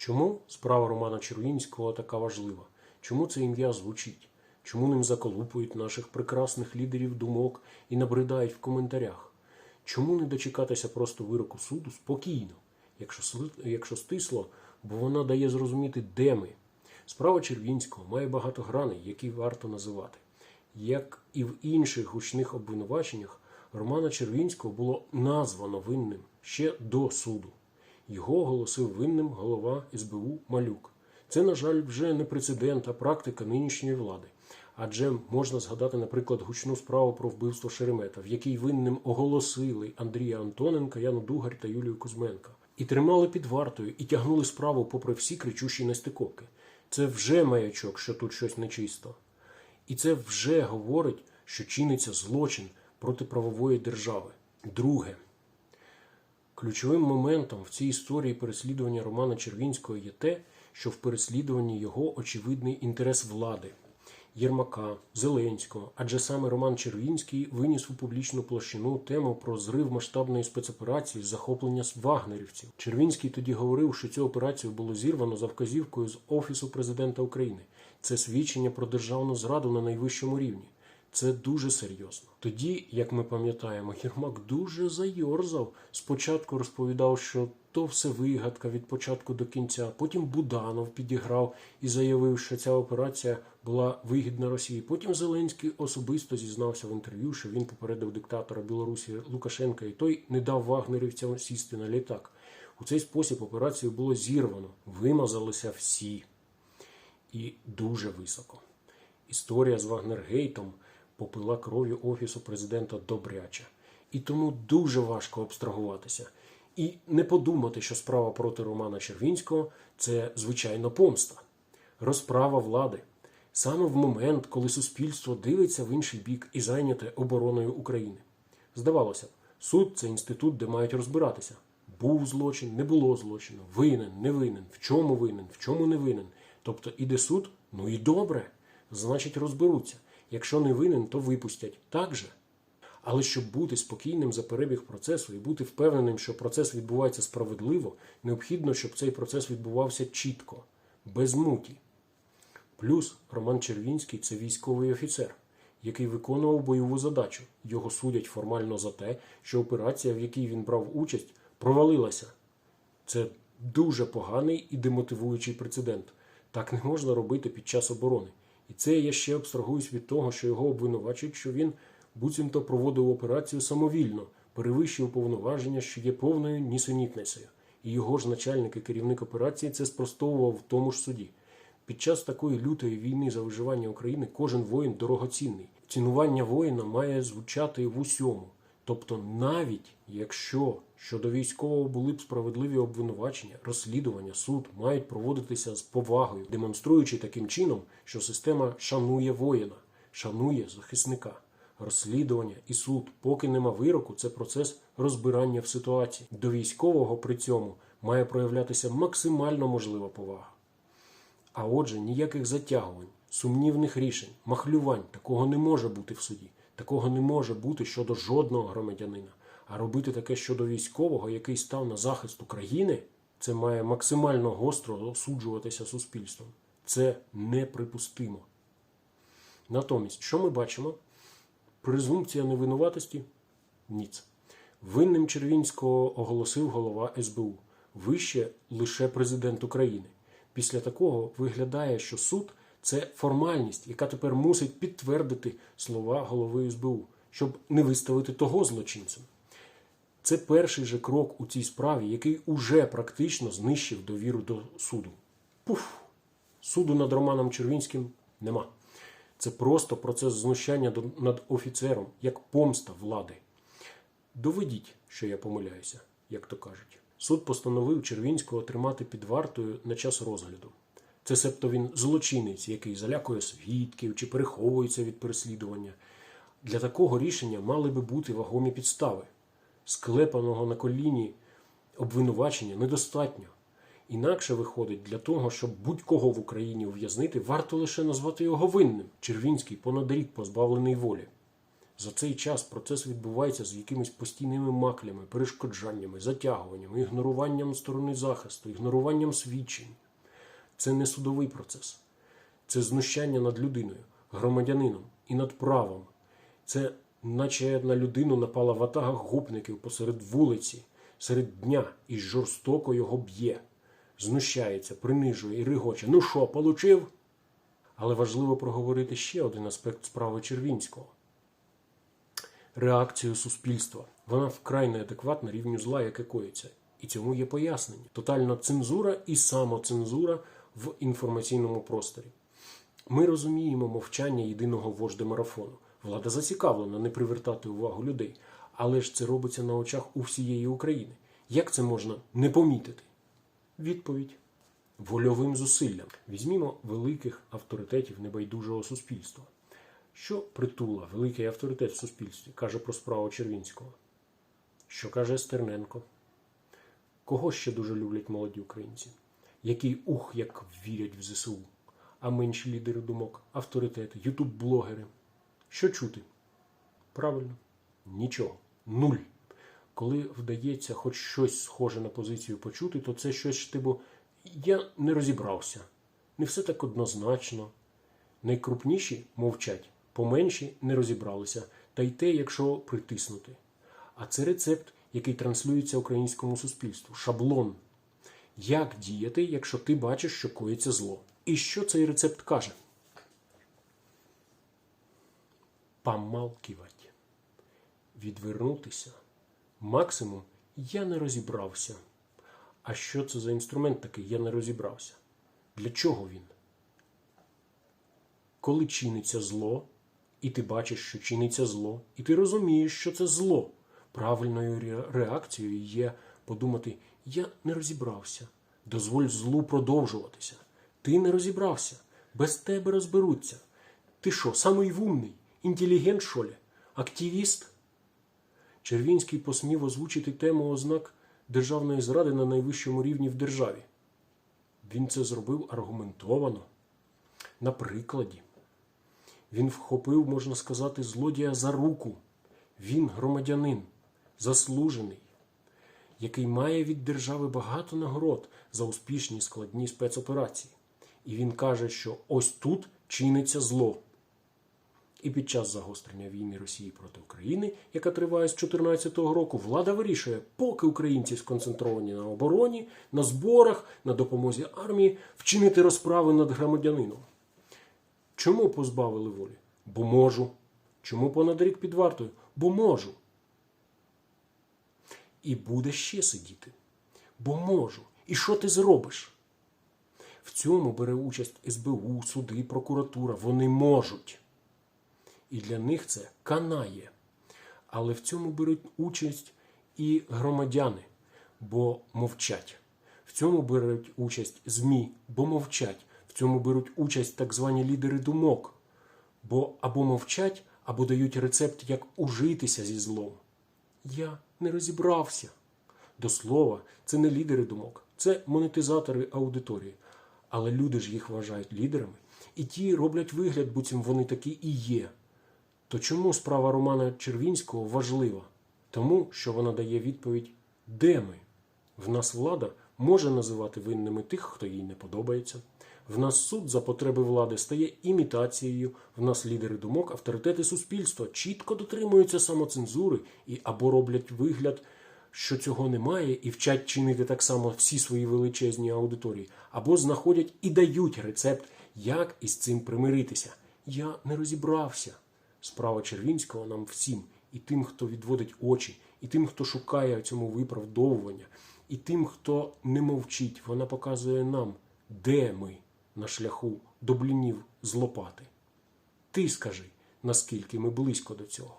Чому справа Романа Червінського така важлива? Чому це ім'я звучить? Чому ним заколупують наших прекрасних лідерів думок і набридають в коментарях? Чому не дочекатися просто вироку суду спокійно, якщо, якщо стисло, бо вона дає зрозуміти, де ми? Справа Червінського має багато граней, які варто називати. Як і в інших гучних обвинуваченнях, Романа Червінського було названо винним ще до суду. Його оголосив винним голова СБУ Малюк. Це, на жаль, вже не прецедент, а практика нинішньої влади. Адже можна згадати, наприклад, гучну справу про вбивство Шеремета, в якій винним оголосили Андрія Антоненка, Яну Дугар та Юлію Кузьменка. І тримали під вартою, і тягнули справу попри всі кричущі нестиковки. Це вже маячок, що тут щось нечисто. І це вже говорить, що чиниться злочин проти правової держави. Друге, ключовим моментом в цій історії переслідування Романа Червінського є те, що в переслідуванні його очевидний інтерес влади. Єрмака, Зеленського, адже саме Роман Червінський виніс у публічну площину тему про зрив масштабної спецоперації з захоплення вагнерівців. Червінський тоді говорив, що цю операцію було зірвано за вказівкою з Офісу президента України. Це свідчення про державну зраду на найвищому рівні. Це дуже серйозно. Тоді, як ми пам'ятаємо, Єрмак дуже зайорзав. Спочатку розповідав, що то все вигадка від початку до кінця. Потім Буданов підіграв і заявив, що ця операція була вигідна Росії. Потім Зеленський особисто зізнався в інтерв'ю, що він попередив диктатора Білорусі Лукашенка, і той не дав вагнерівцям сісти на літак. У цей спосіб операцію було зірвано, вимазалися всі і дуже високо. Історія з Вагнергейтом попила кров'ю Офісу президента добряче. І тому дуже важко абстрагуватися. І не подумати, що справа проти Романа Червінського це звичайно помста, розправа влади. Саме в момент, коли суспільство дивиться в інший бік і зайняте обороною України. Здавалося суд це інститут, де мають розбиратися. Був злочин, не було злочину, винен, не винен, в чому винен, в чому не винен. Тобто іде суд, ну і добре, значить розберуться. Якщо не винен, то випустять. Так же? Але щоб бути спокійним за перебіг процесу і бути впевненим, що процес відбувається справедливо, необхідно, щоб цей процес відбувався чітко, без муті. Плюс Роман Червінський це військовий офіцер, який виконував бойову задачу. Його судять формально за те, що операція, в якій він брав участь, провалилася. Це дуже поганий і демотивуючий прецедент. Так не можна робити під час оборони. І це я ще абстрагуюсь від того, що його обвинувачують, що він буцімто проводив операцію самовільно, перевищив повноваження, що є повною нісенітницею. І його ж начальник і керівник операції це спростовував в тому ж суді. Під час такої лютої війни за виживання України кожен воїн дорогоцінний. Цінування воїна має звучати в усьому. Тобто, навіть якщо щодо військового були б справедливі обвинувачення, розслідування, суд мають проводитися з повагою, демонструючи таким чином, що система шанує воїна, шанує захисника. Розслідування і суд, поки нема вироку, це процес розбирання в ситуації. До військового при цьому має проявлятися максимально можлива повага. А отже, ніяких затягувань, сумнівних рішень, махлювань такого не може бути в суді. Такого не може бути щодо жодного громадянина. А робити таке щодо військового, який став на захист України, це має максимально гостро осуджуватися суспільством. Це неприпустимо. Натомість, що ми бачимо? Презумпція невинуватості ніц. Винним Червінського оголосив голова СБУ. Вище лише президент України. Після такого виглядає, що суд це формальність, яка тепер мусить підтвердити слова голови СБУ, щоб не виставити того злочинцем. Це перший же крок у цій справі, який уже практично знищив довіру до суду. Пуф! Суду над Романом Червінським нема. Це просто процес знущання над офіцером, як помста влади. Доведіть, що я помиляюся, як то кажуть. Суд постановив Червінського тримати під вартою на час розгляду. Це себто він злочинець, який залякує свідків чи переховується від переслідування. Для такого рішення мали би бути вагомі підстави. Склепаного на коліні обвинувачення недостатньо. Інакше виходить, для того, щоб будь-кого в Україні ув'язнити, варто лише назвати його винним. Червінський понад рік позбавлений волі. За цей час процес відбувається з якимись постійними маклями, перешкоджаннями, затягуваннями, ігноруванням сторони захисту, ігноруванням свідчень. Це не судовий процес. Це знущання над людиною, громадянином і над правом. Це наче на людину напала ватага гопників посеред вулиці, серед дня і жорстоко його б'є, знущається, принижує і ригоче. Ну що, получив? Але важливо проговорити ще один аспект справи Червінського реакцію суспільства. Вона вкрай неадекватна рівню зла, яке коїться. І цьому є пояснення. Тотальна цензура і самоцензура в інформаційному просторі. Ми розуміємо мовчання єдиного вождя марафону. Влада зацікавлена не привертати увагу людей, але ж це робиться на очах у всієї України. Як це можна не помітити? Відповідь вольовим зусиллям. Візьмімо великих авторитетів небайдужого суспільства. Що притула, великий авторитет в суспільстві, каже про справу Червінського? Що каже Стерненко? Кого ще дуже люблять молоді українці? Який ух, як вірять в ЗСУ, а менші лідери думок, авторитети, ютуб-блогери. Що чути? Правильно, нічого. Нуль. Коли вдається хоч щось схоже на позицію почути, то це щось типу я не розібрався. Не все так однозначно. Найкрупніші мовчать, поменші не розібралися, та й те, якщо притиснути. А це рецепт, який транслюється українському суспільству, шаблон. Як діяти, якщо ти бачиш, що коїться зло? І що цей рецепт каже? Помалкивать. Відвернутися. Максимум я не розібрався. А що це за інструмент такий? Я не розібрався. Для чого він? Коли чиниться зло, і ти бачиш, що чиниться зло, і ти розумієш, що це зло. Правильною реакцією є подумати: я не розібрався. Дозволь злу продовжуватися. Ти не розібрався. Без тебе розберуться. Ти що, самий вумний? Інтелігент, що ли? Активіст? Червінський посмів озвучити тему ознак державної зради на найвищому рівні в державі. Він це зробив аргументовано, на прикладі. Він вхопив, можна сказати, злодія за руку. Він громадянин, заслужений, який має від держави багато нагород за успішні складні спецоперації. І він каже, що ось тут чиниться зло. І під час загострення війни Росії проти України, яка триває з 2014 року, влада вирішує, поки українці сконцентровані на обороні, на зборах, на допомозі армії, вчинити розправи над громадянином. Чому позбавили волі? Бо можу. Чому понад рік під вартою? Бо можу. І буде ще сидіти. Бо можу. І що ти зробиш? В цьому бере участь СБУ, суди, прокуратура. Вони можуть. І для них це канає. Але в цьому беруть участь і громадяни, бо мовчать. В цьому беруть участь ЗМІ, бо мовчать. В цьому беруть участь так звані лідери думок, бо або мовчать, або дають рецепт, як ужитися зі злом. Я не розібрався. До слова, це не лідери думок, це монетизатори аудиторії. Але люди ж їх вважають лідерами, і ті роблять вигляд, буцім вони такі і є. То чому справа Романа Червінського важлива? Тому, що вона дає відповідь, де ми? В нас влада може називати винними тих, хто їй не подобається. В нас суд за потреби влади стає імітацією, в нас лідери думок, авторитети суспільства чітко дотримуються самоцензури і або роблять вигляд, що цього немає, і вчать чинити так само всі свої величезні аудиторії, або знаходять і дають рецепт, як із цим примиритися. Я не розібрався. Справа Червінського нам всім, і тим, хто відводить очі, і тим, хто шукає цьому виправдовування, і тим, хто не мовчить, вона показує нам, де ми на шляху до блінів з лопати. Ти скажи, наскільки ми близько до цього.